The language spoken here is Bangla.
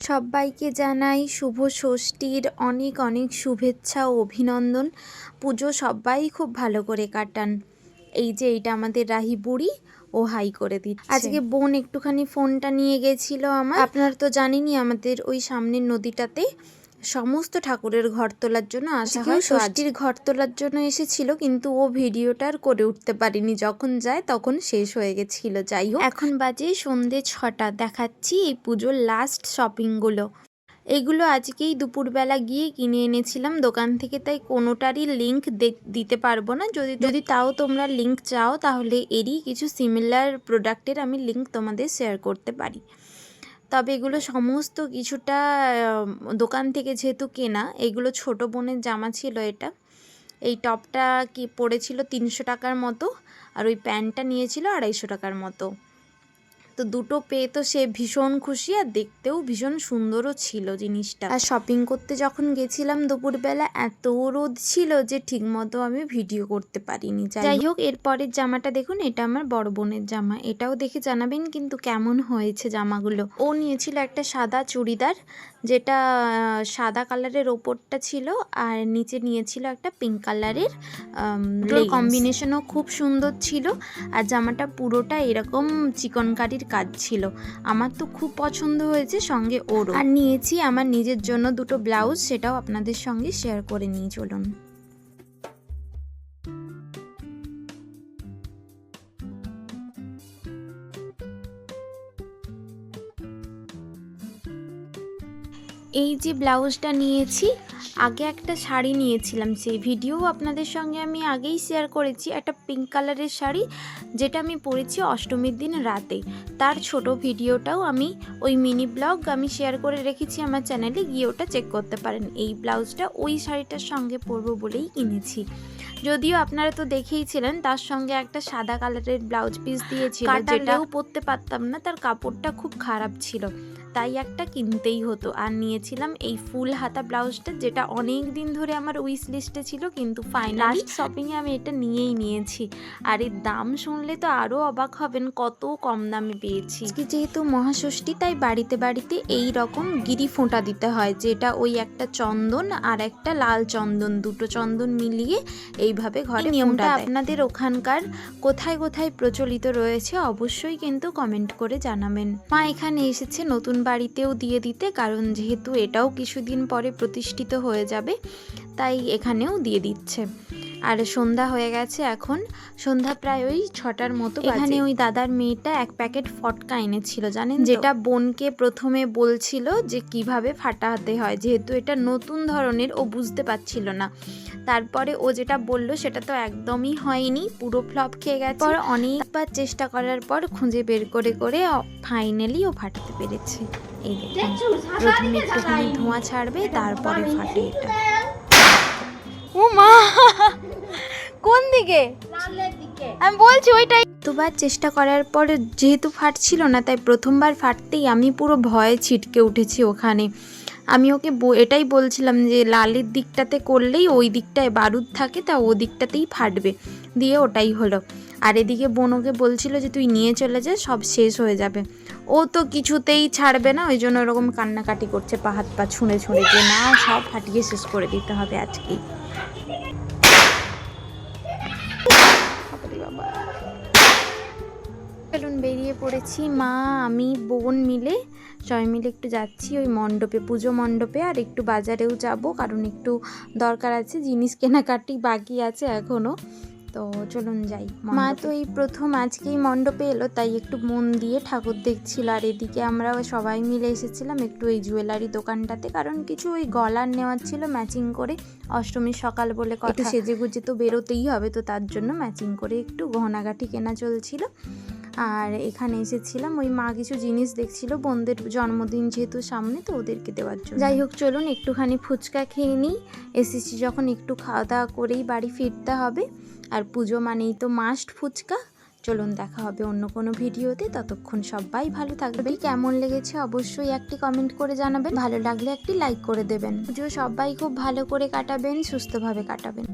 সবাইকে জানাই শুভ ষষ্ঠীর অনেক অনেক শুভেচ্ছা ও অভিনন্দন। পুজো সবাই খুব ভালো করে কাটান। এই যে এইটা আমাদের রাহি বুড়ি ও হাই করে দিচ্ছে। আজকে বোন একটুখানি ফোনটা নিয়ে গেছিল আমার। আপনারা তো জানেনই আমাদের ওই সামনের নদীটাতে সমস্ত ঠাকুরের ঘর তোলার জন্য আসা হয়। ষষ্ঠীর ঘর তোলার জন্য এসেছিল কিন্তু ও ভিডিওটা আর করে উঠতে পারিনি। যখন যায় তখন শেষ হয়ে গেছিল। যাই হোক। এখন বাজে সন্ধে ছটা। দেখাচ্ছি এই পুজোর লাস্ট শপিংগুলো এগুলো আজকেই দুপুরবেলা গিয়ে কিনে এনেছিলাম। দোকান থেকে তাই কোনোটারই লিংক দিতে পারব না। যদি যদি তাও তোমরা লিংক চাও তাহলে এরই কিছু সিমিলার প্রোডাক্টের আমি লিংক তোমাদের শেয়ার করতে পারি। তবে এগুলো সমস্ত কিছুটা দোকান থেকে যেহেতু কেনা, এগুলো ছোট বোনের জামা ছিল এটা। এই টপটা কি পড়েছিল তিনশো টাকার মতো, আর ওই প্যান্টটা নিয়েছিল আড়াইশো টাকার মতো। তো দুটো পেয়ে তো সে ভীষণ খুশি আর দেখতেও ভীষণ সুন্দরও ছিল জিনিসটা। আর শপিং করতে যখন গেছিলাম দুপুরবেলা এত রোদ ছিল যে ঠিকমতো আমি ভিডিও করতে পারিনি। যাই হোক এরপরের জামাটা দেখুন এটা আমার বড় বোনের জামা। এটাও দেখে জানাবেন কিন্তু কেমন হয়েছে জামাগুলো। ও নিয়েছিল একটা সাদা চুড়িদার যেটা সাদা কালারের ওপরটা ছিল আর নিচে নিয়েছিল একটা পিঙ্ক কালারের কম্বিনেশনও খুব সুন্দর ছিল। আর জামাটা পুরোটা এরকম চিকনকারির কাজ ছিল। আমার তো খুব পছন্দ হয়েছে সঙ্গে ওরও। আর নিয়েছি আমার নিজের জন্য দুটো ব্লাউজ, সেটাও আপনাদের সঙ্গে শেয়ার করে নিয়ে চলুন। এই যে ব্লাউজটা নিয়েছি আগে একটা শাড়ি নিয়েছিলাম, সেই ভিডিও আপনাদের সঙ্গে আমি আগেই শেয়ার করেছি। একটা পিঙ্ক কালারের শাড়ি, যেটা আমি পরেছি অষ্টমীর দিন রাতে। তার ছোট ভিডিওটাও আমি ওই মিনি ব্লগ আমি শেয়ার করে রেখেছি আমার চ্যানেলে গিয়ে ওটা চেক করতে পারেন। এই ব্লাউজটা ওই শাড়িটার সঙ্গে পরবো বলেই কিনেছি। যদিও আপনারা তো দেখেইছিলেন তার সঙ্গে একটা সাদা কালারের ব্লাউজ পিস দিয়েছিল যেটাও পরতে পারতাম না তার কাপড়টা খুব খারাপ ছিল। তাই একটা কিনতেই হতো। আর নিয়েছিলাম এই ফুল হাতা ব্লাউজটা যেটা অনেক দিন ধরে আমার উইশ লিস্টে ছিল কিন্তু ফাইনালি শপিংয়ে আমি এটা নিয়েই নিয়েছি। আর এর দাম শুনলে তো আরও অবাক হবেন কত কম দামে পেয়েছি। যেহেতু মহাষষ্ঠী তাই বাড়িতে বাড়িতে এই রকম গিরি ফোঁটা দিতে হয় যেটা ওই একটা চন্দন আর একটা লাল চন্দন দুটো চন্দন মিলিয়ে এইভাবে ঘরে নিয়মটা আপনাদের ওখানকার কোথায় কোথায় প্রচলিত রয়েছে অবশ্যই কিন্তু কমেন্ট করে জানাবেন। মা এখানে এসেছে নতুন বাড়িতেও দিয়ে দিতে কারণ যেহেতু এটাও কিছুদিন পরে প্রতিষ্ঠিত হয়ে যাবে তাই এখানেও দিয়ে দিচ্ছে। আর সন্ধ্যা হয়ে গেছে এখন। সন্ধ্যা প্রায় ওই ছটার মতো এখানে ওই দাদার মেয়েটা এক প্যাকেট ফটকা এনেছিল জানেন যেটা বোনকে প্রথমে বলছিল যে কীভাবে ফাটাতে হয় যেহেতু এটা নতুন ধরনের ও বুঝতে পারছিল না। তারপরে ও যেটা বলল সেটা তো একদমই হয়নি পুরো ফ্লপ খেয়ে গেছে। পর অনেকবার চেষ্টা করার পর খুঁজে বের করে করে ফাইনালি ও ফাটাতে পেরেছে। এই দেখুন প্রথমে একটুখানি ধোঁয়া ছাড়বে তারপরে ফাটে এটা। ও মা! দিকে? আমি বলছি ওইটাই। দুবার চেষ্টা করার পর যেহেতু ফাটছিল না তাই প্রথমবার ফাটতেই আমি পুরো ভয়ে ছিটকে উঠেছি ওখানে। আমি ওকে ব- এটাই বলছিলাম যে লালের দিকটাতে করলেই ওই দিকটায় বারুদ থাকে তা ও দিকটাতেই ফাটবে। দিয়ে ওটাই হলো। আর এদিকে বোন ওকে বলছিল যে তুই নিয়ে চলে যা সব শেষ হয়ে যাবে। ও তো কিছুতেই ছাড়বে না ওই জন্য ওরকম কান্নাকাটি করছে পা হাত পা ছুঁড়ে ছুঁড়ে যে না সব ফাটিয়ে শেষ করে দিতে হবে আজকেই। চলুন বেরিয়ে পড়েছি। মা আমি বোন মিলে। সবাই মিলে একটু যাচ্ছি ওই মণ্ডপে পুজো মণ্ডপে। আর একটু বাজারেও যাব কারণ একটু দরকার আছে জিনিস কেনাকাটি বাকি আছে এখনও তো চলুন যাই মা তো এই প্রথম আজকেই মণ্ডপে এলো তাই একটু মন দিয়ে ঠাকুর দেখছিল। আর এদিকে আমরা সবাই মিলে এসেছিলাম একটু এই জুয়েলারি দোকানটাতে কারণ কিছু ওই গলার নেওয়ার ছিল ম্যাচিং করে। অষ্টমীর সকাল বলে একটু সেজে গুজে তো বেরোতেই হবে তো তার জন্য ম্যাচিং করে একটু গহনাগাঠি কেনা চলছিল। আর এখানে এসেছিলাম, ওই মা কিছু জিনিস দেখছিল, বোনদের জন্মদিন যেহেতু সামনে, তো ওদেরকে দেওয়ার জন্য। যাই হোক, চলুন একটুখানি ফুচকা খেয়ে নিই। এসেছি যখন একটু খাওয়া দাওয়া করেই বাড়ি ফিরতে হবে। আর পুজো মানেই তো মাস্ট ফুচকা। চলুন দেখা হবে অন্য কোনো ভিডিওতে। ততক্ষণ সবাই ভালো থাকবে কেমন লেগেছে অবশ্যই একটি কমেন্ট করে জানাবেন। ভালো লাগলে একটি লাইক করে দেবেন। পুজো সবাই খুব ভালো করে কাটাবেন, সুস্থভাবে কাটাবেন।